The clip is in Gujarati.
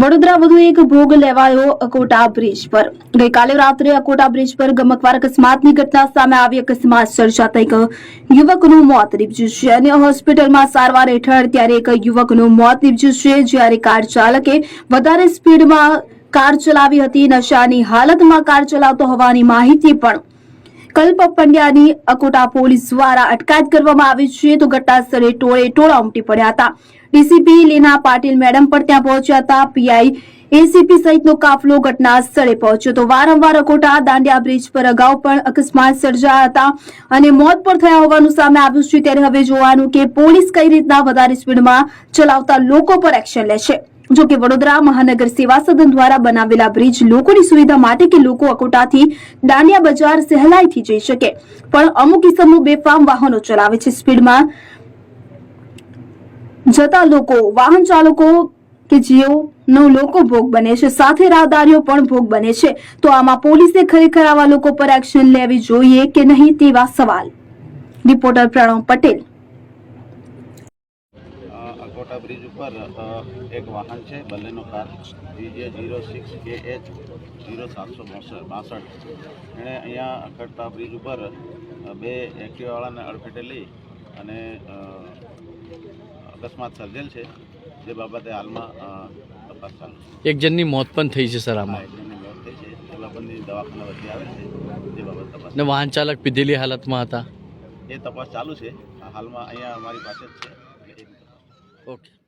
વડોદરા વધુ એક ભોગ લેવાયો અકોટા બ્રિજ પર. ગઈકાલે રાત્રે અકોટા બ્રિજ પર ગમકવાર અકસ્માતની ઘટના સામે આવી અકસ્માત સર્જાતા એક યુવકનું મોત નીપજ્યું છે અને હોસ્પિટલમાં સારવાર હેઠળ ત્યારે એક યુવકનું મોત નીપજ્યું છે જ્યારે કાર ચાલકે વધારે સ્પીડમાં કાર ચલાવી હતી. નશાની હાલતમાં કાર ચલાવતો હોવાની માહિતી પણ કલ્પ પંડ્યાની અકોટા પોલીસ દ્વારા અટકાયત કરવામાં આવી છે તો ઘટના સ્થળે ટોળે ટોળા ઉમટી પડ્યા હતા. ડીસીપી લીના પાટીલ મેડમ પણ ત્યાં પહોંચ્યા હતા. પીઆઈ એસીપી સહિતનો કાફલો ઘટના સ્થળે પહોંચ્યો તો વારંવાર અકોટા દાંડિયા બ્રિજ પર અગાઉ પણ અકસ્માત સર્જાયા હતા અને મોત પણ થયા હોવાનું સામે આવ્યું છે. ત્યારે હવે જોવાનું કે પોલીસ કઈ રીતના વધારે સ્પીડમાં ચલાવતા લોકો પર એક્શન લે છે જો કે વડોદરા મહાનગર સેવા સદન દ્વારા બનાવેલા બ્રિજ લોકોની સુવિધા માટે કે લોકો અકોટાથી દાંડિયા બજાર સહેલાઈથી જઈ શકે. પણ અમુક કિસ્સામાં બેફામ વાહનો ચલાવે છે. સ્પીડમાં જતા લોકો, વાહન ચાલકો કે જેઓ નો લોકો ભોગ બને છે. સાથે રાહદારીઓ પણ ભોગ બને છે. તો આમાં પોલીસે ખરેખર આવા લોકો પર એક્શન લેવી જોઈએ કે નહીં તેવા સવાલ. રિપોર્ટર પ્રણવ પટેલ. અ, અકોટા બ્રિજ ઉપર એક વાહન છે બલેનો કાર જે zero six K H zero સાતસો બાસઠ એણે અહીંયા કટતા બ્રિજ ઉપર બે એક્ટિવાવાળાને અડફેટે લઈ અને અકસ્માત સર્જેલ છે જે બાબતે હાલમાં તપાસ ચાલુ છે. એક જણની મોત પણ થઈ છે સર આમાં. દવાખાના વચ્ચે આવે છે જે બાબત તપાસ ને વાહન ચાલક પીધેલી હાલતમાં હતા? એ તપાસ ચાલુ છે. હાલમાં અહીંયા અમારી પાસે જ છે. એટલે એ બી તપાસ ઓકે